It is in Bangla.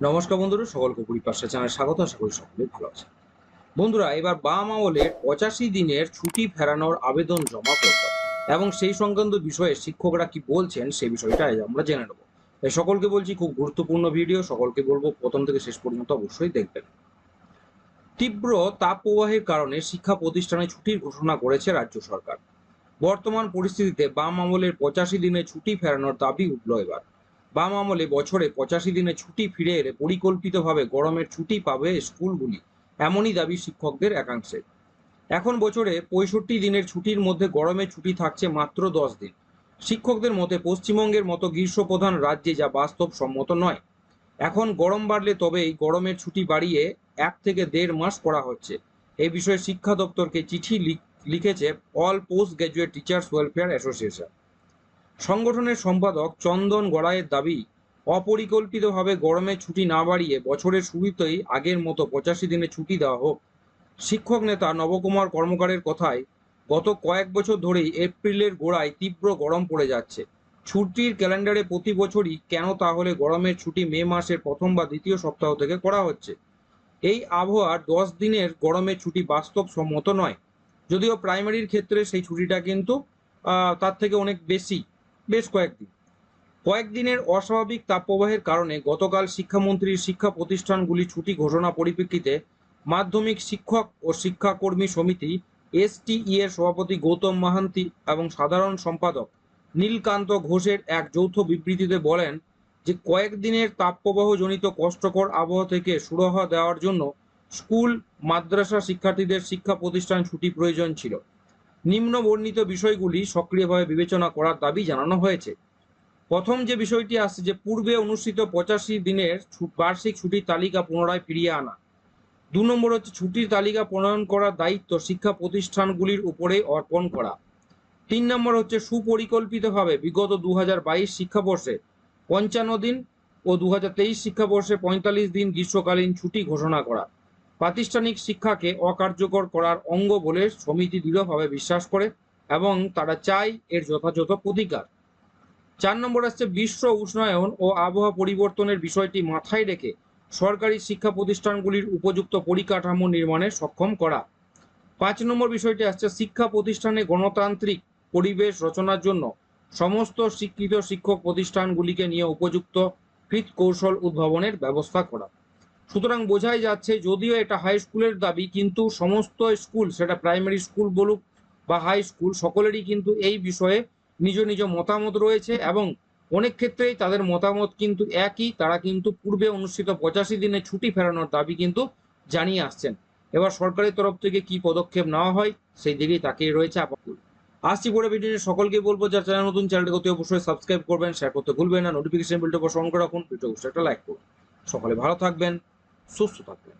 নমস্কার বন্ধুরা, সকলকে পরিপাশা চ্যানেলে স্বাগত, আশা করি সকলে ভালো আছে বন্ধুরা, এবার বাম আমলের পঁচাশি দিনের ছুটি ফেরানোর আবেদন জমা করতে এবং সেই সংক্রান্ত বিষয়ে শিক্ষকরা কি বলছেন সেই বিষয়টা আমরা জেনে নেব। তাই সকলকে বলছি, খুব গুরুত্বপূর্ণ ভিডিও, সকলকে বলব প্রথম থেকে শেষ পর্যন্ত অবশ্যই দেখবেন। তীব্র তাপ প্রবাহের কারণে শিক্ষা প্রতিষ্ঠানে ছুটির ঘোষণা করেছে রাজ্য সরকার। বর্তমান পরিস্থিতিতে বাম আমলের পঁচাশি দিনের ছুটি ফেরানোর দাবি উঠল এবার। বাম আমলে বছরে পঁচাশি দিনে ছুটি ফিরে এলে পরিকল্পিতভাবে গরমের ছুটি পাবে স্কুলগুলি। এমনই দাবি শিক্ষকদের একাংশে। এখন বছরে পঁয়ষট্টি দিনের ছুটির মধ্যে গরমের ছুটি থাকছে মাত্র দশ দিন। শিক্ষকদের মতে পশ্চিমবঙ্গের মতো গ্রীষ্মপ্রধান রাজ্যে যা বাস্তবসম্মত নয়। এখন গরম বাড়লে তবেই গরমের ছুটি বাড়িয়ে এক থেকে দেড় মাস করা হচ্ছে। এই বিষয়ে শিক্ষা দপ্তরকে চিঠি লিখ- লিখেছে all post graduate teachers welfare association. সংগঠনের সম্পাদক চন্দন গড়াইয়ের দাবি, অপরিকল্পিতভাবে গরমের ছুটি না বাড়িয়ে বছরের শুরুতেই আগের মতো পঁচাশি দিনে ছুটি দেওয়া হোক। শিক্ষক নেতা নবকুমার কর্মকারের কথায়, গত কয়েক বছর ধরেই এপ্রিলের গোড়ায় তীব্র গরম পড়ে যাচ্ছে। ছুটির ক্যালেন্ডারে প্রতি বছরই কেন তাহলে গরমের ছুটি মে মাসের প্রথম বা দ্বিতীয় সপ্তাহ থেকে করা হচ্ছে? এই আবহাওয়ার দশ দিনের গরমের ছুটি বাস্তবসম্মত নয়। যদিও প্রাইমারির ক্ষেত্রে সেই ছুটিটা কিন্তু তার থেকে অনেক বেশি। বেশ কয়েকদিন। কয়েকদিনের অস্বাভাবিক তাপপ্রবাহের কারণে গতকাল শিক্ষামন্ত্রীর শিক্ষা প্রতিষ্ঠানগুলি ছুটি ঘোষণা পরিপ্রেক্ষিতে মাধ্যমিক শিক্ষক ও শিক্ষাকর্মী সমিতি এসটিই এর সভাপতি গৌতম মাহান্তি এবং সাধারণ সম্পাদক নীলকান্ত ঘোষের এক যৌথ বিবৃতিতে বলেন যে কয়েকদিনের তাপপ্রবাহজনিত কষ্টকর আবহাওয়া থেকে সুরাহা দেওয়ার জন্য স্কুল, মাদ্রাসা শিক্ষার্থীদের শিক্ষা প্রতিষ্ঠান ছুটি প্রয়োজন ছিল। নিম্ন বর্ণিত বিষয়গুলি সক্রিয়ভাবে বিবেচনা করার দাবি জানানো হয়েছে। প্রথম যে বিষয়টি আসছে যে পূর্বে অনুষ্ঠিত পঁচাশি দিনের বার্ষিক ছুটির তালিকা পুনরায় ফিরিয়ে আনা। দু নম্বর হচ্ছে ছুটির তালিকা প্রণয়ন করার দায়িত্ব শিক্ষা প্রতিষ্ঠানগুলির উপরে অর্পণ করা। তিন নম্বর হচ্ছে সুপরিকল্পিতভাবে বিগত দু হাজার বাইশ শিক্ষাবর্ষে পঞ্চান্ন দিন ও দু হাজার তেইশ শিক্ষাবর্ষে পঁয়তাল্লিশ দিন গ্রীষ্মকালীন ছুটি ঘোষণা করা। প্রাতিষ্ঠানিক শিক্ষাকে অকার্যকর করার অঙ্গ বলে সমিতি দৃঢ়ভাবে বিশ্বাস করে এবং তারা চায় এর যথাযথ প্রতিকার। চার নম্বর আসছে বিশ্ব উষ্ণায়ন ও আবহাওয়া পরিবর্তনের বিষয়টি মাথায় রেখে সরকারি শিক্ষা প্রতিষ্ঠানগুলির উপযুক্ত পরিকাঠামো নির্মাণে সক্ষম করা। পাঁচ নম্বর বিষয়টি আসছে শিক্ষা প্রতিষ্ঠানে গণতান্ত্রিক পরিবেশ রচনার জন্য সমস্ত স্বীকৃত শিক্ষক প্রতিষ্ঠানগুলিকে নিয়ে উপযুক্ত কৃত কৌশল উদ্ভাবনের ব্যবস্থা করা। সুতরাং বোঝাই যাচ্ছে যদিও এটা হাই স্কুলের দাবি, কিন্তু সমস্ত স্কুল সেটা প্রাইমারি স্কুল বলুক বা হাই স্কুল সকলেরই কিন্তু এই বিষয়ে নিজ নিজ মতামত রয়েছে এবং অনেক ক্ষেত্রেই তাদের মতামত কিন্তু একই। তারা কিন্তু পূর্বে অনুষ্ঠিত পঁচাশি দিনের ছুটি ফেরানোর দাবি কিন্তু জানিয়ে আসছেন। এবার সরকারের তরফ থেকে কি পদক্ষেপ নেওয়া হয়, সেই দিকেই তাকিয়ে রয়েছে আপাতত। আসছি পরে ভিডিও সকলকে বলব, যারা চ্যানেল নতুন চ্যানেলটি অতি অবশ্যই সাবস্ক্রাইব করবেন শেয়ার করতে ভুলবেন না নোটিফিকেশন বিলটা অবশ্যই অন করে রাখুন ভিডিও একটা লাইক করুন। সকলে ভালো থাকবেন। そうっすだって。